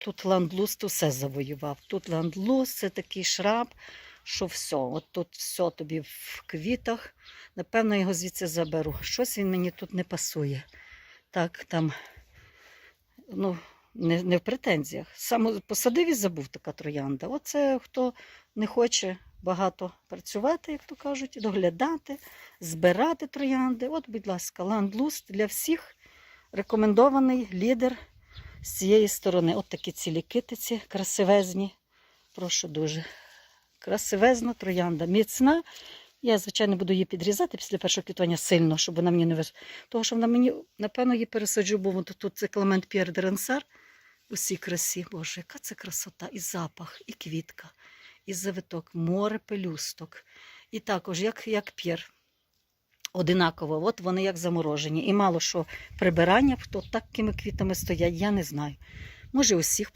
Тут ландлуст усе завоював. Тут ландлуст це такий шраб, що все. От тут все тобі в квітах. Напевно, його звідси заберу. Щось він мені тут не пасує. Так, там, ну, не, не в претензіях. Саме посадив і забув така троянда. Оце хто не хоче багато працювати, як то кажуть, доглядати, збирати троянди. От, будь ласка, ландлуст для всіх рекомендований лідер з цієї сторони. От такі цілі китиці, красивезні. Прошу дуже. Красивезна троянда, міцна. Я, звичайно, буду її підрізати після першого квітування сильно, щоб вона мені не вис... Тому що вона мені, напевно, її пересаджу, бо тут, це Кламент П'єр де Рансар. Усій красі. Боже, яка це красота! І запах, і квітка, і завиток, море пелюсток. І також, як, як п'єр. Одинаково, от вони як заморожені. І мало що прибирання, хто такими квітами стоять, я не знаю. Може, усіх